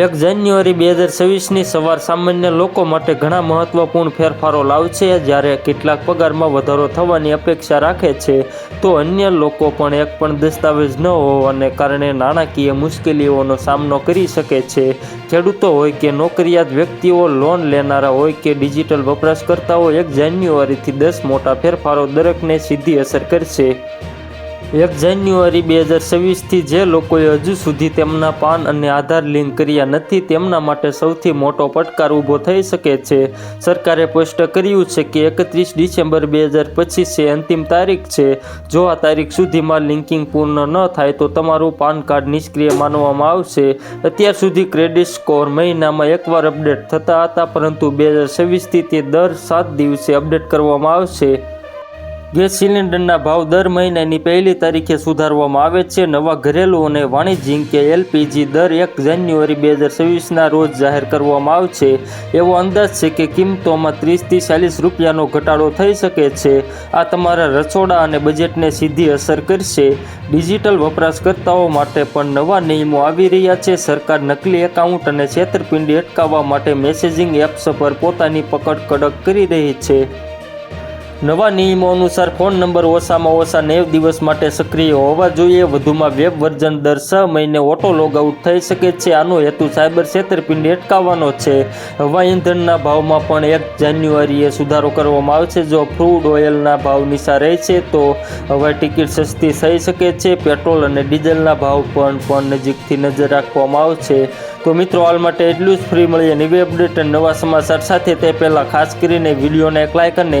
એક જાન્યુઆરી બે હજાર છવ્વીસની સવાર સામાન્ય લોકો માટે ઘણા મહત્વપૂર્ણ ફેરફારો લાવશે. જ્યારે કેટલાક પગારમાં વધારો થવાની અપેક્ષા રાખે છે, તો અન્ય લોકો પણ એક પણ દસ્તાવેજ ન હોવાને કારણે નાણાકીય મુશ્કેલીઓનો સામનો કરી શકે છે. ખેડૂતો હોય કે નોકરિયાત વ્યક્તિઓ, લોન લેનારા હોય કે ડિજિટલ વપરાશકર્તાઓ, એક જાન્યુઆરીથી દસ મોટા ફેરફારો દરેકને સીધી અસર કરશે. એક જાન્યુઆરી બે હજાર છવ્વીસથી જે લોકોએ હજુ સુધી તેમના પાન અને આધાર લિંક કર્યા નથી, તેમના માટે સૌથી મોટો પડકાર ઊભો થઈ શકે છે. સરકારે સ્પષ્ટ કર્યું છે કે એકત્રીસ ડિસેમ્બર બે હજાર પચીસ એ અંતિમ તારીખ છે. જો આ તારીખ સુધીમાં લિંકિંગ પૂર્ણ ન થાય તો તમારું પાન કાર્ડ નિષ્ક્રિય માનવામાં આવશે. અત્યાર સુધી ક્રેડિટ સ્કોર મહિનામાં એકવાર અપડેટ થતા હતા, પરંતુ બે હજાર છવ્વીસથી તે દર સાત દિવસે અપડેટ કરવામાં આવશે. ગેસ સિલિન્ડરના ભાવ દર મહિનાની પહેલી તારીખે સુધારવામાં આવે છે. નવા ઘરેલું અને વાણિજ્યિક કે એલપીજી દર એક જાન્યુઆરી બે હજાર છવ્વીસના રોજ જાહેર કરવામાં આવશે. એવો અંદાજ છે કે કિંમતોમાં ત્રીસથી ચાલીસ રૂપિયાનો ઘટાડો થઈ શકે છે. આ તમારા રસોડા અને બજેટને સીધી અસર કરશે. ડિજિટલ વપરાશકર્તાઓ માટે પણ નવા નિયમો આવી રહ્યા છે. સરકાર નકલી એકાઉન્ટ અને છેતરપિંડી અટકાવવા માટે મેસેજિંગ એપ્સ પર પોતાની પકડ કડક કરી રહી છે. નવા નિયમો અનુસાર ફોન નંબર ઓછામાં ઓછા નેવ દિવસ માટે સક્રિય હોવા જોઈએ. વધુમાં વેબ વર્ઝન દર છ મહિને ઓટો લોગ આઉટ થઈ શકે છે. આનો હેતુ સાયબર છેતરપિંડી અટકાવવાનો છે. હવા ઇંધણના ભાવમાં પણ એક જાન્યુઆરીએ સુધારો કરવામાં આવશે. જો ક્રૂડ ઓઇલના ભાવ નીચા રહે છે, તો હવાઈ ટિકિટ સસ્તી થઈ શકે છે. પેટ્રોલ અને ડીઝલના ભાવ પણ પણ નજીકથી નજર રાખવામાં આવશે. તો મિત્રો, હાલ માટે એટલું જ. ફ્રી મળીએ નવી અપડેટ અને નવા સમાચાર સાથે. તે પહેલાં ખાસ કરીને વિડીયોને એક લાઇક અને